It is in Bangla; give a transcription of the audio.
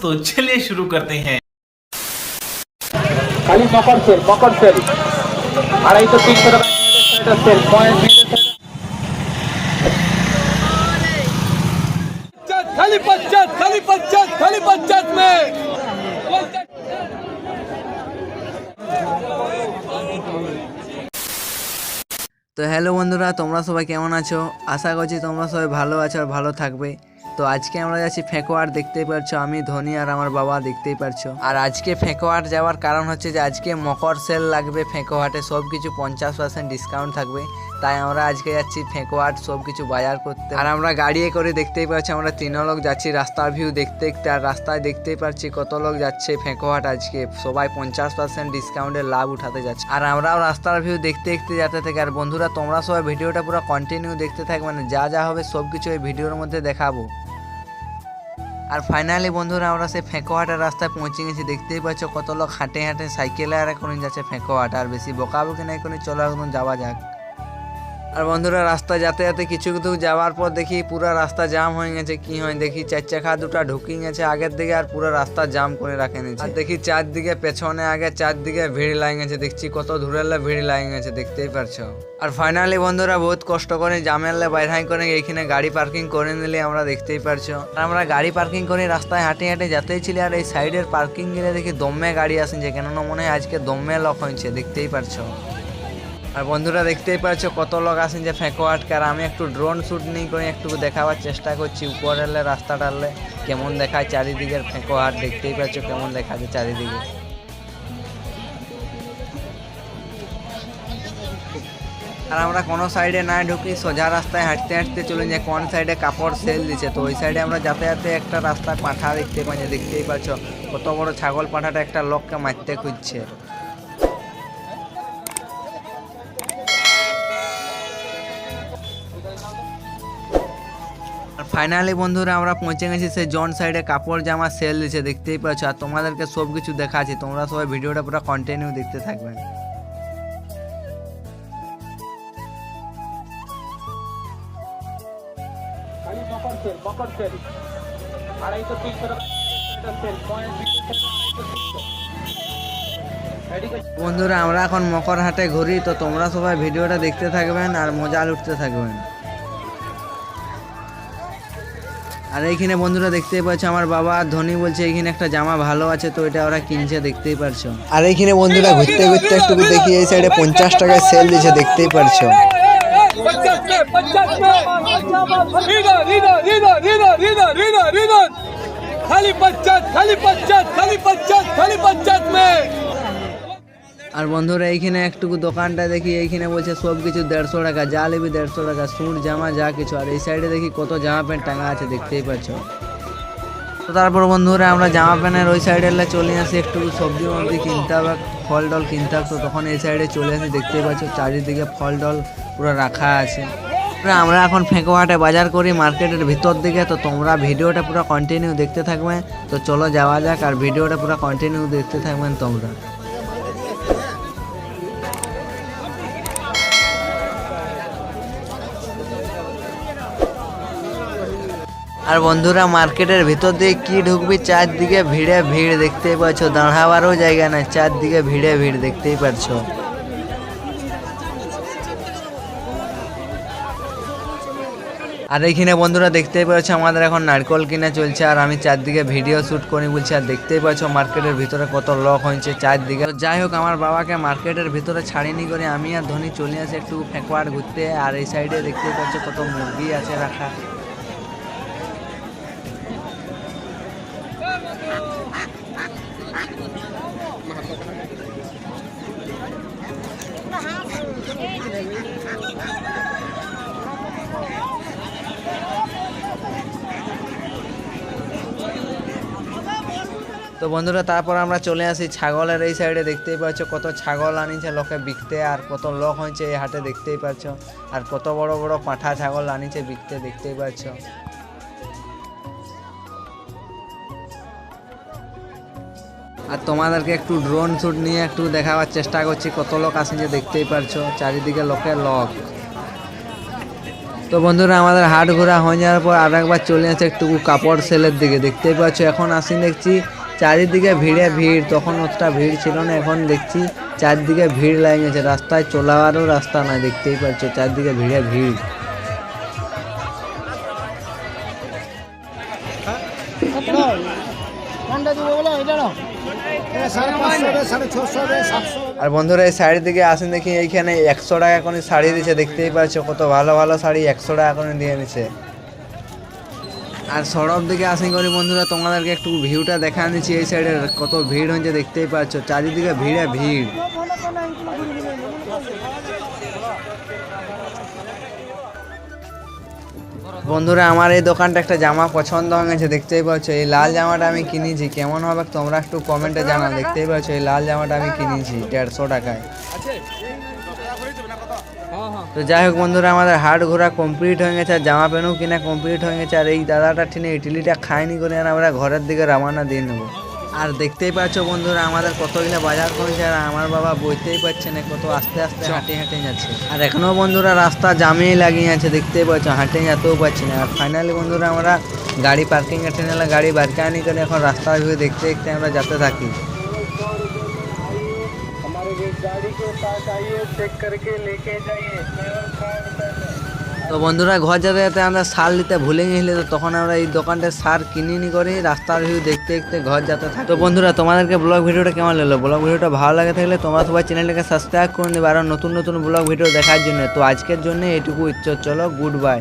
तो चलिए शुरू करते हैं খালি মকর সেল মকর সেল আড়াইশো তিনশো টাকা এটা সেল পয়েন্ট पंचायत खाली पंचायत खाली पंचायत खाली पंचायत में তো হ্যালো বন্ধুরা তোমরা সবাই কেমন আছো আশা করছি তোমরা সবাই ভালো আছো আর ভালো থাকবে তো আজকে আমরা যাচ্ছি ফেঁকোয়ার দেখতেই পারছ আমি, ধোনি আর আমার বাবা দেখতেই পারছ। আর আজকে ফেঁকোয়ার যাওয়ার কারণ হচ্ছে যে আজকে মকর সেল লাগবে ফেঁকোয়াটে সব কিছু পঞ্চাশ পার্সেন্ট ডিসকাউন্ট থাকবে। তাই আমরা আজকে যাচ্ছি ফেঁকোয়াট সব কিছু বাজার করতে। আর আমরা গাড়িয়ে করে দেখতেই পাচ্ছি, আমরা তিন লোক যাচ্ছি রাস্তার ভিউ দেখতে দেখতে আর রাস্তায় দেখতেই পাচ্ছি কত লোক যাচ্ছে ফেঁকোহাট আজকে। সবাই পঞ্চাশ পার্সেন্ট ডিসকাউন্টের লাভ উঠাতে যাচ্ছে। আর আমরাও রাস্তার ভিউ দেখতে দেখতে যেতে থাকি, আর বন্ধুরা তোমরা সবাই ভিডিওটা পুরো কন্টিনিউ দেখতে থাকবে মানে যা যা হবে সব কিছু এই ভিডিওর মধ্যে দেখাবো। আর ফাইনালি বন্ধুরা আমরা সেই ফেঁকোহাটের রাস্তায় পৌঁছে গেছি, দেখতেই পাচ্ছ কত লোক হাঁটে হাঁটে সাইকেলে আর এখন যাচ্ছে ফেঁকোহাট আর বেশি বকাবকি না এখন চলো এখন যাওয়া যাক। আর বন্ধুরা রাস্তা যাতে যাতে কিছু দূর যাওয়ার পর দেখি পুরো রাস্তা জাম হয়ে গেছে, কি হয় দেখি, চার চাকা দুটা ঢুকিয়ে গেছে আগের দিকে আর পুরো রাস্তা জাম করে রাখে নিয়েছে। আর দেখি চারদিকে পেছনে আগে চারদিকে ভিড় লাগে গেছে, দেখছি কত দূরের ভিড় লাগে গেছে, দেখতেই পারছ। আর ফাইনালি বন্ধুরা, বহুত কষ্ট করে জামেলে বাইরে করে এইখানে গাড়ি পার্কিং করে নিলে আমরা দেখতেই পারছ। আর আমরা গাড়ি পার্কিং করে রাস্তায় হাঁটে হাঁটে যেতেই ছিল আর এই সাইডের পার্কিং গেলে দেখি দমে গাড়ি আসছে কেননা মনে হয় আজকে দমে লক হয়েছে, দেখতেই পারছ। আর বন্ধুরা দেখতেই পাচ্ছ কত লোক আসেন যে ফেঁকো আটকে আর আমি একটু ড্রোন শ্যুট নিয়ে করে একটু দেখাবার চেষ্টা করছি উপরের রাস্তাটালে কেমন দেখায় চারিদিকের ফেঁকো হাট, দেখতেই পাচ্ছ কেমন দেখাচ্ছে চারিদিকে। আর আমরা কোনো সাইডে না ঢুকি, সোজা রাস্তায় হাঁটতে হাঁটতে চলে যাই। কোন সাইডে কাপড় সেল দিচ্ছে? তো ওই সাইডে আমরা যাতায়াতে একটা রাস্তায় পাঠা দেখতে পাই দেখতেই পাচ্ছ কত বড় ছাগল পাঠাটা একটা লোককে মারতে খুঁজছে। ফাইনালি বন্ধুরা আমরা পৌঁছে গেছি সেই জন সাইডে কাপড় জামা সেল দিচ্ছে দেখতেই পাচ্ছ। আর তোমাদেরকে সব কিছু দেখাচ্ছি তোমরা সবাই ভিডিওটা পুরো কন্টিনিউ দেখতে থাকবে। খালি মকর সেল মকর সেল আড়াইশো তিনশো টাকা এটা সেল পয়েন্ট বন্ধুরা আমরা এখন মকর হাটে ঘুরি তো তোমরা সবাই ভিডিওটা দেখতে থাকবেন আর মজা লুটতে থাকবেন। আর এইখানে বন্ধুরা দেখতে পাচ্ছ আমার বাবা ধনী বলছে এইখানে একটা জামা ভালো আছে তো এটা ওরা কিনছে দেখতেই পারছ আর এইখানে বন্ধুরা ঘুরতে ঘুরতে একটু দেখি এই সাইডে পঞ্চাশ টাকায় সেল দিয়েছে দেখতেই পারছ খালি পঞ্চায়েত খালি পঞ্চায়েত খালি পঞ্চায়েত খালি পঞ্চায়েত আর বন্ধুরা, এইখানে একটুকু দোকানটা দেখি, এইখানে বলছে সব কিছু দেড়শো টাকা, যা নেবি দেড়শো টাকা স্যুট জামা, যা কিছু। আর এই সাইডে দেখি কত জামা প্যান্ট টাঙা আছে, দেখতেই পাচ্ছ। তো তারপর বন্ধুরা, আমরা জামা প্যান্টের ওই সাইডে চলে আসি একটু সবজি মবজি কিনতে হবে, ফল ডল কিনতে হবে। তো তখন এই সাইডে চলে আসি, দেখতেই পাচ্ছ, চারিদিকে ফল ডল পুরো রাখা আছে। আমরা এখন ফেঁকোহাটে বাজার করি, মার্কেটের ভিতর দিকে। তো তোমরা ভিডিওটা পুরো কন্টিনিউ দেখতে থাকবে। তো চলো যাওয়া যাক, আর ভিডিওটা পুরো কন্টিনিউ দেখতে থাকবেন তোমরা। আর বন্ধুরা, মার্কেটের ভিতর দিয়ে কি ঢুকবি? চারদিকে ভিড়ে ভিড় দেখতেই পাচ্ছ। দাঁড়াবারও জায়গা নাই, চারদিকে ভিড়ে ভিড় দেখতেই পাচ্ছ। আর এইখানে বন্ধুরা দেখতেই পাচ্ছ, আমাদের এখন নারকল কিনে চলছে, আর আমি চারদিকে ভিডিও শ্যুট করি বলছি, আর দেখতেই পাচ্ছ মার্কেটের ভিতরে কত লোক হয়েছে চারদিকে। যাই হোক, আমার বাবাকে মার্কেটের ভিতরে ছাড়িনি করে আমি আর ধনী চলে আসি একটু ফেঁকোয়ার ঘুরতে, আর এই সাইডে দেখতেই পাচ্ছ কত মুরগি আছে রাখা। তো বন্ধুরা, তারপর আমরা চলে আসি ছাগলের এই সাইডে। দেখতেই পাচ্ছ কত ছাগল আনিছে, লোকে বিকতে, আর কত লোক হয়েছে এই হাটে, দেখতেই পাচ্ছ। আর কত বড় বড় পাঁঠা ছাগল আনিছে বিকতে, দেখতেই পাচ্ছ। আর তোমাদেরকে একটু ড্রোন শ্যুট নিয়ে একটু দেখাবার চেষ্টা করছি। কত লোক আসেছে দেখতেই পারছ, চারিদিকে লোকের লোক তো বন্ধুরা, আমাদের হাট ঘোরা হয়ে যাওয়ার পর আর একবার চলে আসে একটু কাপড় সেলের দিকে। দেখতেই পাচ্ছ, এখন আসি দেখছি চারিদিকে ভিড়ে ভিড়। তখন অতটা ভিড় ছিল না, এখন দেখছি চারদিকে ভিড় লাগে গেছে রাস্তায় চলারও রাস্তা নাই দেখতেই পাচ্ছ, চারদিকে ভিড়ে ভিড়। আর বন্ধুরা এই শাড়ির দিকে আসেন দেখি এইখানে একশো টাকা করে শাড়ি দিচ্ছে দেখতেই পাচ্ছ কত ভালো ভালো শাড়ি একশো টাকা করে দিয়ে নিছে। আর সড়ক দিকে আসেন করি বন্ধুরা তোমাদেরকে একটু ভিউটা দেখা দিচ্ছি এই সাইডে কত ভিড় হয়েছে দেখতেই পাচ্ছ। চারিদিকে ভিড়ে ভিড়। বন্ধুরা, আমার এই দোকানটা একটা জামা পছন্দ হয়ে গেছে, দেখতেই পাচ্ছ। এই লাল জামাটা আমি কিনেছি। কেমন হবে তোমরা একটু কমেন্টে জানা দেখতেই পাচ্ছ, এই লাল জামাটা আমি কিনেছি, দেড়শো টাকায়। তো যাই হোক বন্ধুরা, আমাদের হাট ঘোরা কমপ্লিট হয়ে গেছে, আর জামা প্যান্টও কিনা কমপ্লিট হয়ে গেছে, আর এই দাদাটা ঠিনে ইডলিটা খাইনি করে আর আমরা ঘরের দিকে রওনা দিয়ে নেব। আর দেখতেই পাচ্ছ বন্ধুরা আমাদের কতগুলো বাজার করেছে আর আমার বাবা বইতেই পারছে না কত আস্তে আস্তে হাঁটে হাঁটে যাচ্ছে। আর এখনও বন্ধুরা রাস্তা জামেই লাগিয়ে আছে দেখতেই পাচ্ছ হাঁটে যেতেও পারছি না। আর ফাইনালি বন্ধুরা আমরা গাড়ি পার্কিং এ টেনে গাড়ি বারকানি করে এখন রাস্তার ভিউ দেখতে দেখতে আমরা যেতে থাকি। তো বন্ধুরা, ঘর যেতে যেতে আমরা সার নিতে ভুলে গেছিলে তো তখন আমরা এই দোকানটা সার কিনে নি করে, রাস্তার ভিউ দেখতে দেখতে ঘর যেতে থাকি। তো বন্ধুরা, তোমাদেরকে ব্লগ ভিডিওটা কেমন লাগল? ব্লগ ভিডিওটা ভালো লাগে থাকলে তোমরা সবাই চ্যানেলটাকে সাবস্ক্রাইব করে নেবে আরও নতুন নতুন ব্লগ ভিডিও দেখার জন্য। তো আজকের জন্য এটুকু ইচ্ছে। চলো গুড বাই